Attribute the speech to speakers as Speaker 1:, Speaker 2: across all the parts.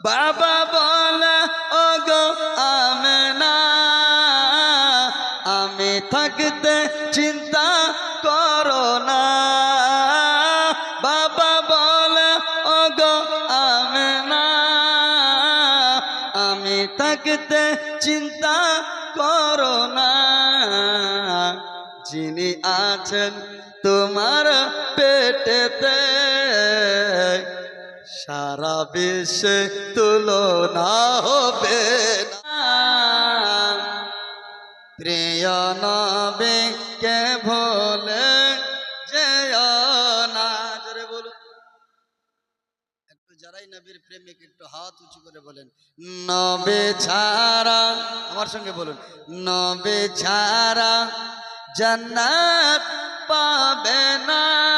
Speaker 1: বাবা বলে, ওগো আমেনা, আমি থাকতে চিন্তা করো না। বাবা বলে, ওগো আমেনা, আমি থাকতে চিন্তা করো না। যিনি আছেন তোমার পেটেতে সারা বিশ্বে তুলনা হবে প্রিয় নবে কে ভোলে যারাই নবীর প্রেমিক, একটু হাত উঁচু করে বলেন। নবে ছাড়া, আমার সঙ্গে বলুন। নবে ছাড়া জান্নাত পাবে না।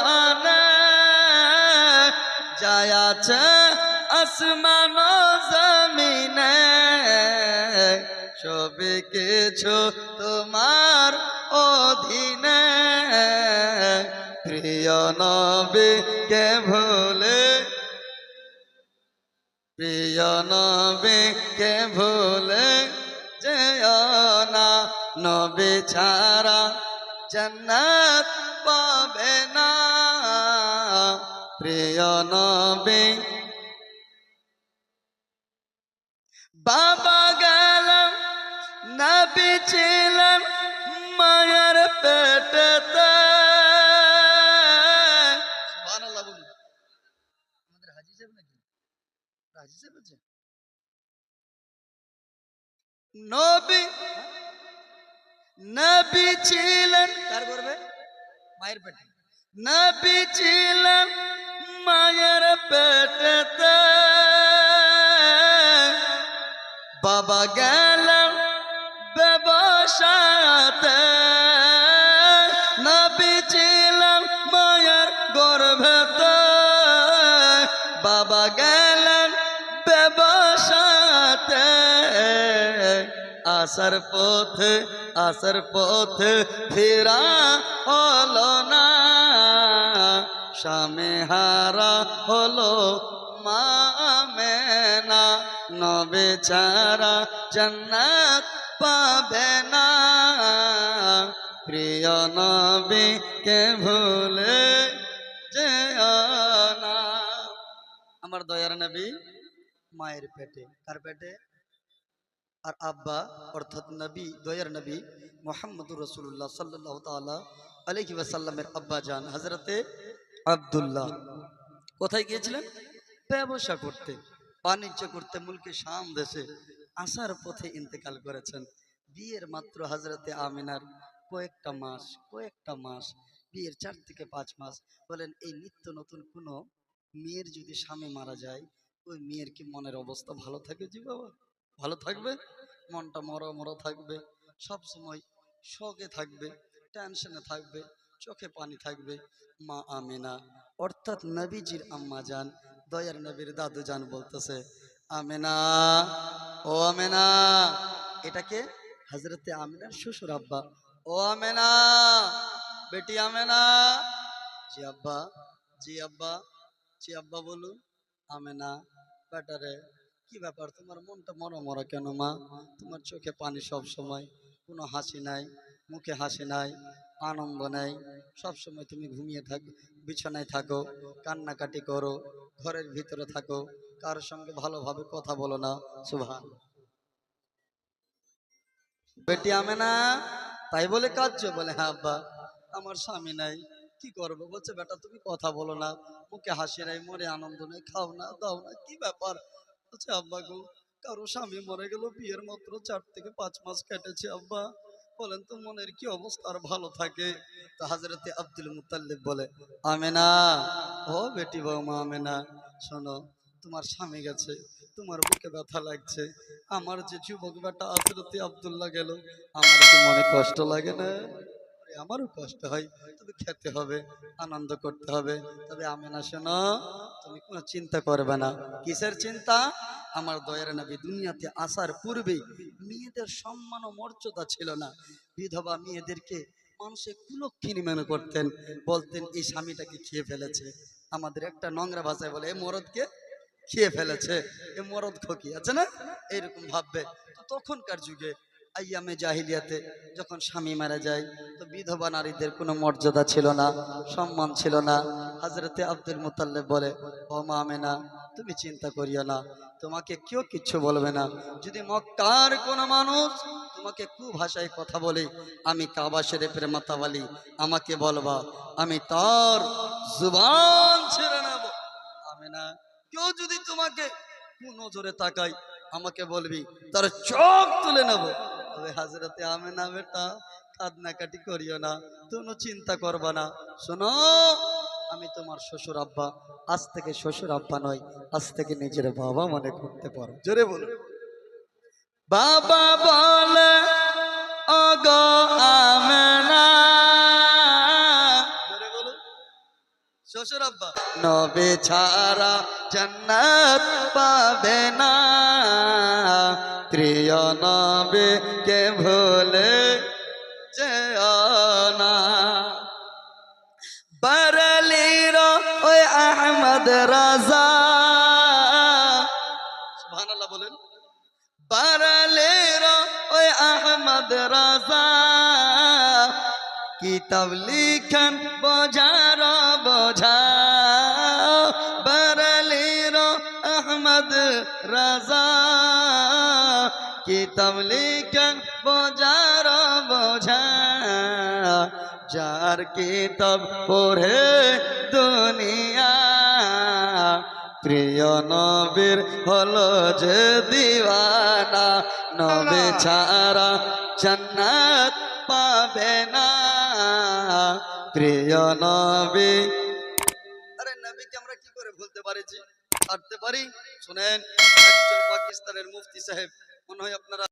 Speaker 1: যাই আছে আসমান জমিনে, সবে কিছু তোমার অধীনে। প্রিয় নবে, কে ভুলে? প্রিয় নবে, কে ভুলে? যেয় না নবে ছাড়া জান্নাত পাবে না। প্রিয় নবে, বাবা গেলাম নবী ছিলেন মায়ের পেটেতে। নবী নবী ছিলেন, কার করবে মায়ের পেটে। নবী ছিলেন মায়ের পেটেতে। বাবা গেলাম ব্যবসাতে। নবী ছিলাম মায়ের গর্ভেতে। বাবা গেলেন ব্যবসাতে। আসার পথে আসার পথে ফেরা হলো না। স্বামী হারা হলো মা মেনা নবে ছাড়া জান্নাত পাবে না প্রিয় নবী কে ভুলে যেও না আমার দয়ার নবী মায়ের পেটে কার পেটে আর আব্বা অর্থাৎ নবী দয়ার নবী মোহাম্মদ রসুল্লাহ সাল্লাহ তালা আলহি ওয়াসাল্লামের আব্বা যান হজরতে আবদুল্লাহ। কোথায় গিয়েছিলেন? ব্যবসা করতে, বাণিজ্য করতে মুলকে শাম দেশে আসার পথে ইন্তেকাল করেছেন। বিয়ের মাত্র হজরতে আমিনার কয়েকটা মাস কয়েকটা মাস, বিয়ের চার থেকে পাঁচ মাস বলেন, এই নিত্য নতুন কোনো মেয়ের যদি স্বামী মারা যায়, ওই মেয়ের কি মনের অবস্থা ভালো থাকে জি বাবা? ভালো থাকবে? মনটা মরা মরা থাকবে সব সময় শোকে থাকবে টেনশনে থাকবে চোখে পানি থাকবে। মা আমিনা, অর্থাৎ নবীজির আম্মা যান দয়ার নবীর দাদু যান বলতেছে, আমেনা, ও আমেনা এটাকে হজরতে আমিনার শ্বশুর আব্বা। ও আমেনা, বেটি আমেনা, জি আব্বা জি আব্বা জি আব্বা বলুন, আমেনা, ব্যাটারে, কি ব্যাপার? তোমার মনটা মরা মরা কেন মা? তোমার চোখে পানি সব সময় কোনো হাসি নাই। মুখে হাসি নাই, আনন্দ নেই। সব সময় তুমি ঘুমিয়ে থাক, বিছানায় থাকো, কান্নাকাটি করো, ঘরের ভিতরে থাকো কারোর সঙ্গে ভালোভাবে কথা বলো না সুভান বেটি আমে না তাই বলে কাঁদছো? বলে হ্যাঁ আব্বা, আমার স্বামী নাই, কি করব? বলছে, বেটা, তুমি কথা বলো না, মুখে হাসি নাই, মনে আনন্দ নেই, খাও না, দাও না, কি ব্যাপার? বলছে, আব্বা গো, কারও স্বামী মরে গেল, বিয়ের মাত্র চার থেকে পাঁচ মাস কেটেছে, আব্বা। বলেন তো মনের কি অবস্থা আর ভালো থাকে? তো হাজরতে আব্দুল মুতাল্লিব বলে, আমেনা, ও বেটি বৌমা আমেনা, শোনো, তোমার স্বামী গেছে, তোমার বুকে ব্যথা লাগছে, আমার যে যুবক বেটা আসরতি আবদুল্লাহ গেল, আমার কি মনে কষ্ট লাগে না? আমারও কষ্ট হয়, তবে খেতে হবে, আনন্দ করতে হবে। তবে আমি না শোনো, তুমি কোনো চিন্তা করবে না। কিসের চিন্তা? আমার দয়ের নবী দুনিয়াতে আসার পূর্বেই মেয়েদের সম্মান ও মর্যাদা ছিল না। বিধবা মেয়েদেরকে মানুষে কুলক্ষিনী মনে করতেন, বলতেন, এই স্বামীটাকে খেয়ে ফেলেছে? আমাদের একটা নোংরা ভাষায় বলে, এ মরদকে খেয়ে ফেলেছে? এ মরদ খকি, আছে না? এইরকম ভাববে। তো তখনকার যুগে আইয়ামে জাহিলিয়াতে যখন স্বামী মারা যায়, তো বিধবা নারীদের কোনো মর্যাদা ছিল না, সম্মান ছিল না। হাজরতে আব্দুল মুতাল্লেব বলে, ও মা আমেনা তুমি চিন্তা করিও না। তোমাকে কেউ কিচ্ছু বলবে না। যদি মক্কার কোনো মানুষ তোমাকে কু ভাষায় কথা বলে, আমি কাবা শরীফের মাতাবালি, আমাকে বলবা, আমি তার জুবান ছেড়ে নেব। আমি না কেউ যদি তোমাকে কু নজরে তাকাই আমাকে বলবি, তার চোখ তুলে নেব। তবে হাজরাতে আমি না বেটা কান্নাকাটি করিও না। তুমি চিন্তা করবা না। শোনো আমি তোমার শ্বশুর আব্বা। আজ থেকে শ্বশুর আব্বা নয়, আজ থেকে নিজের বাবা মনে করতে পারো। জোরে বলো। বাবা বলে নবে ছাড়া জান্নাত পাবে না। প্রিয় নবে কে ভুলে রাজা। সুবহানাল্লাহ বলেন। বারালের ওই আহমদ রাজা। কিতাব লিখন বোঝার বোঝা। বারালের আহমদ রাজা। কিতাব লিখন বোঝার বোঝা। যার কিতাব পড়ে দুনিয়া প্রিয় নবীর হলো যে দিওয়ানা নবে ছাড়া জান্নাত পাবে না। প্রিয় নবী। আরে নবীকে আমরা কি করে ভুলতে পারেছি ছাড়তে পারি? শুনেন একজন পাকিস্তানের মুফতি সাহেব মনে হয় আপনারা